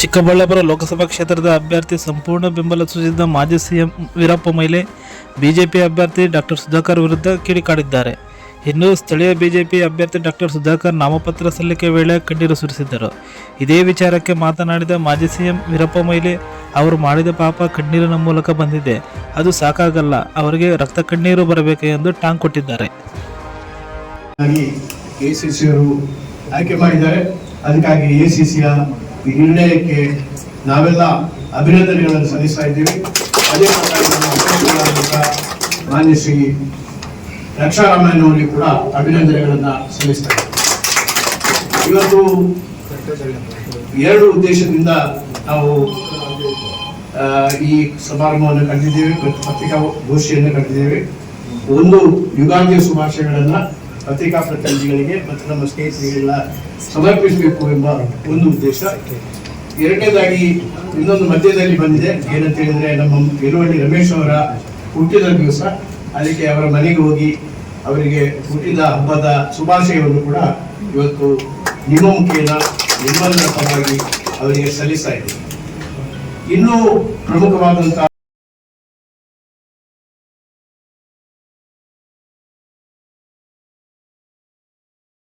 ಚಿಕ್ಕಬಳ್ಳಾಪುರ ಲೋಕಸಭಾ ಕ್ಷೇತ್ರದ ಅಭ್ಯರ್ಥಿ ಸಂಪೂರ್ಣ ಬೆಂಬಲ ಸೂಚಿಸಿದ ಮಾಜಿ ಸಿಎಂ ವೀರಪ್ಪ ಮೊಯ್ಲೆ ಬಿಜೆಪಿ ಅಭ್ಯರ್ಥಿ ಡಾಕ್ಟರ್ ಸುಧಾಕರ್ ವಿರುದ್ಧ ಕಿಡಿಕಾಡಿದ್ದಾರೆ. ಇನ್ನು ಸ್ಥಳೀಯ ಬಿಜೆಪಿ ಅಭ್ಯರ್ಥಿ ಡಾಕ್ಟರ್ ಸುಧಾಕರ್ ನಾಮಪತ್ರ ಸಲ್ಲಿಕೆ ವೇಳೆ ಕಣ್ಣೀರು ಸುರಿಸಿದ್ದರು. ಇದೇ ವಿಚಾರಕ್ಕೆ ಮಾತನಾಡಿದ ಮಾಜಿ ಸಿಎಂ ವೀರಪ್ಪ ಮೊಯ್ಲಿ, ಅವರು ಮಾಡಿದ ಪಾಪ ಕಣ್ಣೀರಿನ ಮೂಲಕ ಬಂದಿದೆ. ಅದು ಸಾಕಾಗಲ್ಲ. ಅವರಿಗೆ ರಕ್ತ ಕಣ್ಣೀರು ಬರಬೇಕು ಎಂದು ಟಾಂಗ್ ಕೊಟ್ಟಿದ್ದಾರೆ. ಆಯ್ಕೆ ಮಾಡಿದ್ದಾರೆ. ಅದಕ್ಕಾಗಿ ಎಸಿಸಿಯ ಈ ನಿರ್ಣಯಕ್ಕೆ ನಾವೆಲ್ಲ ಅಭಿನಂದನೆಗಳನ್ನು ಸಲ್ಲಿಸ್ತಾ ಇದ್ದೀವಿ. ಅದೇ ಮಾನ್ಯ ಶ್ರೀ ರಕ್ಷಾರಾಮಯ್ಯ ಅವರಿಗೆ ಕೂಡ ಅಭಿನಂದನೆಗಳನ್ನ ಸಲ್ಲಿಸ್ತಾ ಇದ್ದೀವಿ. ಇವತ್ತು ಎರಡು ಉದ್ದೇಶದಿಂದ ನಾವು ಈ ಸಮಾರಂಭವನ್ನು ಕಂಡಿದ್ದೇವೆ ಮತ್ತು ಪತ್ರಿಕಾ ಗೋಷ್ಠಿಯನ್ನು ಕರೆದಿದ್ದೇವೆ ಒಂದು ಯುಗಾದಿಯ ಶುಭಾಶಯಗಳನ್ನ ಪತ್ರಿಕಾ ಪ್ರತಿನಿಧಿಗಳಿಗೆ ಮತ್ತು ನಮ್ಮ ಸ್ನೇಹಿತರಿಗೆಲ್ಲ ಸಮರ್ಪಿಸಬೇಕು ಎಂಬ ಒಂದು ಉದ್ದೇಶ. ಎರಡನೇದಾಗಿ, ಇನ್ನೊಂದು ಮಧ್ಯದಲ್ಲಿ ಬಂದಿದೆ. ಏನಂತ ಹೇಳಿದ್ರೆ ನಮ್ಮ ಇರುವಳ್ಳಿ ರಮೇಶ್ ಅವರ ಹುಟ್ಟಿದ ದಿವಸ. ಅದಕ್ಕೆ ಅವರ ಮನೆಗೆ ಹೋಗಿ ಅವರಿಗೆ ಹುಟ್ಟಿದ ಹಬ್ಬದ ಶುಭಾಶಯವನ್ನು ಕೂಡ ಇವತ್ತು ನಿಮ್ಮ ಮುಖೇನ ಪರವಾಗಿ ಅವರಿಗೆ ಸಲ್ಲಿಸ್ತಾ ಇನ್ನೂ ಪ್ರಮುಖವಾದಂತಹ